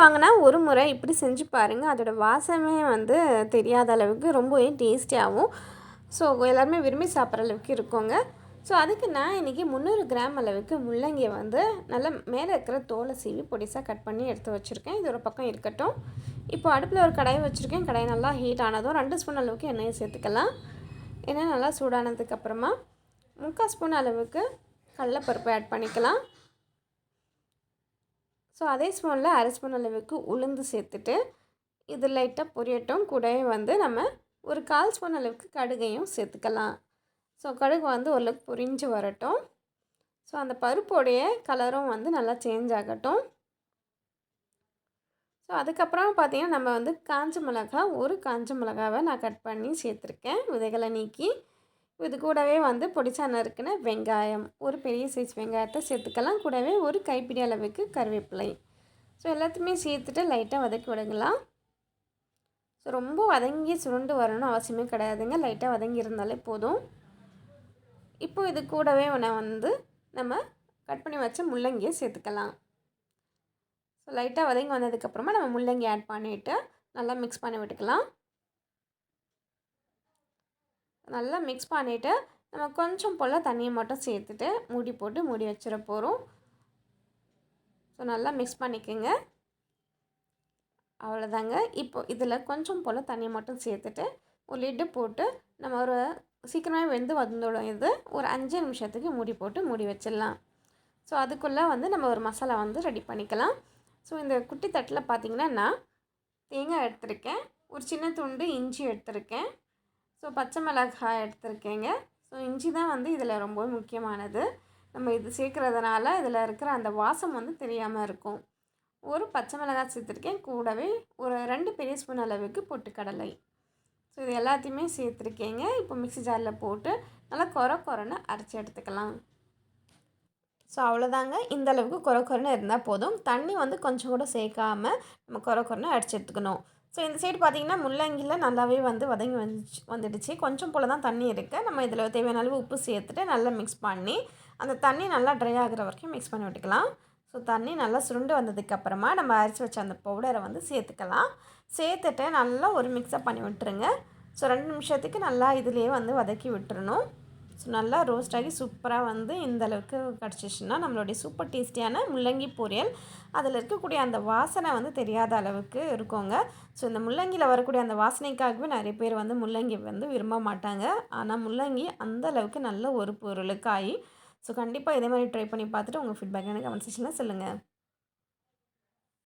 வாங்கினா ஒரு முறை இப்படி செஞ்சு பாருங்கள் அதோடய வாசமே வந்து தெரியாத அளவுக்கு ரொம்பவே டேஸ்டியாகவும் ஸோ எல்லாருமே விரும்பி சாப்பிட்ற அளவுக்கு இருக்கோங்க. ஸோ அதுக்கு நான் இன்றைக்கி முந்நூறு கிராம் அளவுக்கு முள்ளங்கியை வந்து நல்லா மேலே இருக்கிற தோலை சீவி பொடிசாக கட் பண்ணி எடுத்து வச்சுருக்கேன். இது ஒரு பக்கம் இருக்கட்டும். இப்போ அடுப்பில் ஒரு கடாயை வச்சுருக்கேன். கடாய் நல்லா ஹீட் ஆனதும் ரெண்டு ஸ்பூன் அளவுக்கு எண்ணெயை சேர்த்துக்கலாம். எண்ணெய் நல்லா சூடானதுக்கப்புறமா முக்கால் ஸ்பூன் அளவுக்கு கடலப்பருப்பு ஆட் பண்ணிக்கலாம். ஸோ அதே ஸ்பூனில் அரை ஸ்பூன் அளவுக்கு உளுந்து சேர்த்துட்டு இது லைட்டாக பொரியட்டும். கூடவே வந்து நம்ம ஒரு கால் ஸ்பூன் அளவுக்கு கடுகையும் சேர்த்துக்கலாம். ஸோ கடுகு வந்து ஓரளவுக்கு பொரிஞ்சு வரட்டும். ஸோ அந்த பருப்போடைய கலரும் வந்து நல்லா சேஞ்ச் ஆகட்டும். ஸோ அதுக்கப்புறம் பார்த்திங்கன்னா நம்ம வந்து காஞ்ச மிளகா ஒரு காஞ்ச மிளகாவை நான் கட் பண்ணி சேர்த்துருக்கேன். விதைகளை நீக்கி இது கூடவே வந்து பொடிச்சா நறுக்கின வெங்காயம் ஒரு பெரிய சைஸ் வெங்காயத்தை சேர்த்துக்கலாம். கூடவே ஒரு கைப்பிடி அளவுக்கு கருவேப்பிலை. ஸோ எல்லாத்தையுமே சேர்த்துட்டு லைட்டாக வதக்கி விடுங்கலாம். ஸோ ரொம்ப வதங்கி சுருண்டு வரணும்னு அவசியமே கிடையாதுங்க. லைட்டாக வதங்கி இருந்தாலே போதும். இப்போ இது கூடவே நான் வந்து நம்ம கட் பண்ணி வச்ச முள்ளங்கியை சேர்த்துக்கலாம். ஸோ லைட்டாக வதங்கி வந்ததுக்கப்புறமா நம்ம முள்ளங்கி ஆட் பண்ணிவிட்டு நல்லா மிக்ஸ் பண்ணி விட்டுக்கலாம். நல்லா மிக்ஸ் பண்ணிவிட்டு நம்ம கொஞ்சம் போல் தண்ணியை மட்டும் சேர்த்துட்டு மூடி போட்டு மூடி வச்சிட போகிறோம் ஸோ நல்லா மிக்ஸ் பண்ணிக்கோங்க. அவ்வளோதாங்க இப்போ இதில் கொஞ்சம் போல் தண்ணியை மட்டும் சேர்த்துட்டு ஒரு லிட்டு போட்டு நம்ம ஒரு சீக்கிரமாக வெந்து வந்துடும் இது ஒரு அஞ்சு நிமிஷத்துக்கு மூடி போட்டு மூடி வச்சிடலாம். ஸோ அதுக்குள்ளே வந்து நம்ம ஒரு மசாலா வந்து ரெடி பண்ணிக்கலாம். ஸோ இந்த குட்டி தட்டில் பார்த்திங்கன்னா நான் தேங்காய் எடுத்திருக்கேன். ஒரு சின்ன துண்டு இஞ்சி எடுத்திருக்கேன். ஸோ பச்சை மிளகாய் எடுத்திருக்கேங்க. ஸோ இஞ்சி தான் வந்து இதில் ரொம்ப முக்கியமானது. நம்ம இது சேர்க்குறதுனால இதில் இருக்கிற அந்த வாசம் வந்து தெரியாமல் இருக்கும். ஒரு பச்சை மிளகாய் சேர்த்துருக்கேன். கூடவே ஒரு ரெண்டு பெரிய ஸ்பூன் அளவுக்கு பொட்டுக்கடலை. ஸோ இது எல்லாத்தையுமே சேர்த்துருக்கேங்க. இப்போ மிக்சி ஜாரில் போட்டு நல்லா குறை குறைன்னு அரைச்சி எடுத்துக்கலாம். ஸோ அவ்வளோதாங்க. இந்த அளவுக்கு குறை குறைன்னு இருந்தால் போதும். தண்ணி வந்து கொஞ்சம் கூட சேர்க்காமல் நம்ம குறை குறைன்னு அடிச்சு எடுத்துக்கணும். ஸோ இந்த சைடு பார்த்திங்கன்னா முள்ளங்கியில் நல்லாவே வந்து வதங்கி வந்துச்சு வந்துடுச்சு. கொஞ்சம் போல் தான் தண்ணி இருக்குது நம்ம இதில் தேவையான அளவு உப்பு சேர்த்துட்டு நல்லா மிக்ஸ் பண்ணி அந்த தண்ணி நல்லா ட்ரை ஆகிற வரைக்கும் மிக்ஸ் பண்ணி விட்டுக்கலாம். ஸோ தண்ணி நல்லா சுருண்டு வந்ததுக்கப்புறமா நம்ம அரைச்சி வச்ச அந்த பவுடரை வந்து சேர்த்துக்கலாம். சேர்த்துட்டு நல்லா ஒரு மிக்ஸப் பண்ணி விட்டுருங்க. ஸோ ரெண்டு நிமிஷத்துக்கு நல்லா இதுலேயே வந்து வதக்கி விட்டுறணும். ஸோ நல்லா ரோஸ்ட் ஆகி சூப்பராக வந்து இந்த அளவுக்கு கிடச்சிச்சின்னா நம்மளுடைய சூப்பர் டேஸ்டியான முள்ளங்கி பொரியல் அதில் இருக்கக்கூடிய அந்த வாசனை வந்து தெரியாத அளவுக்கு இருக்குங்க. ஸோ இந்த முள்ளங்கியில் வரக்கூடிய அந்த வாசனைக்காகவே நிறைய பேர் வந்து முள்ளங்கி வந்து விரும்ப மாட்டாங்க. ஆனால் முள்ளங்கி அந்த அளவுக்கு நல்ல ஒரு பொருளுக்காய். ஸோ கண்டிப்பாக இதே மாதிரி ட்ரை பண்ணி பார்த்துட்டு உங்கள் ஃபீட்பேக் எனக்கு கமெண்ட் செக்ஷனில் சொல்லுங்கள்